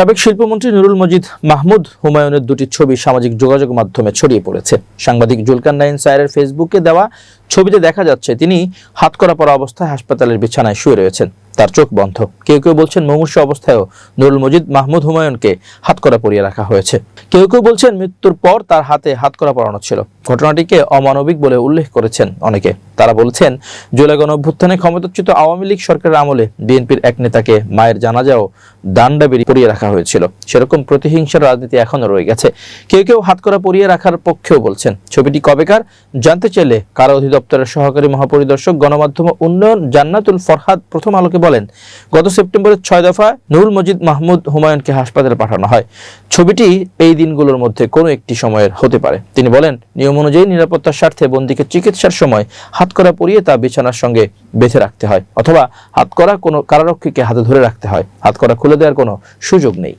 সাবেক শিল্পমন্ত্রী নুরুল মজিদ মাহমুদ হুমায়ুনের দুটি ছবি সামাজিক যোগাযোগ মাধ্যমে ছড়িয়ে পড়েছে। সাংবাদিক জুলকান নাইন সায়ের ফেসবুকে দেওয়া ছবিতে দেখা যাচ্ছে, তিনি হাত করা পরা অবস্থায় হাসপাতালের বিছানায় শুয়ে রয়েছেন। তার চোখ বন্ধ। কেউ কেউ বলছেন মুমূর্ষ অবস্থায়ও নুরুল মজিদ মাহমুদ হুমায়ুনকে হাতকড়া পরিয়ে রাখা হয়েছে। কেউ কেউ বলছেন মৃত্যুর পর তার হাতে হাত করা পরানো ছিল। ঘটনাটিকে অমানবিক বলে উল্লেখ করেছেন অনেকে। তারা বলছেন, জুলাই গণ অভ্যুত্থানে ক্ষমতাচ্যুত আওয়ামী লীগ সরকারের আমলে বিএনপির এক নেতাকে মায়ের জানাজাও দান্ডা বেরিয়ে পরিয়ে রাখা হয়েছিল। সেরকম প্রতিহিংসার রাজনীতি এখনও রয়ে গেছে। কেউ কেউ হাতকড়া পরিয়ে রাখার পক্ষেও বলছেন, ছবিটি কবেকার? জানতে চাইলে কারা অধিদপ্তরের সহকারী মহাপরিদর্শক গণমাধ্যম উন্নয়ন জান্নাতুল ফরহাদ প্রথম আলোকে বলেন, গত সেপ্টেম্বরের ছয় দফা নুরুল মজিদ মাহমুদ হুমায়ুনকে হাসপাতালে পাঠানো হয়। ছবিটি এই দিনগুলোর মধ্যে কোনো একটি সময়ের হতে পারে। তিনি বলেন, নিয়ম অনুযায়ী নিরাপত্তার স্বার্থে বন্দীকে চিকিৎসার সময় হাতকড়া পরিয়ে তা বিছানার সঙ্গে বেঁধে রাখতে হয়, অথবা হাতকড়া কোনো কারারক্ষীকে হাতে ধরে রাখতে হয়। হাতকড়া খুলে দেওয়ার কোনো সুযোগ নেই।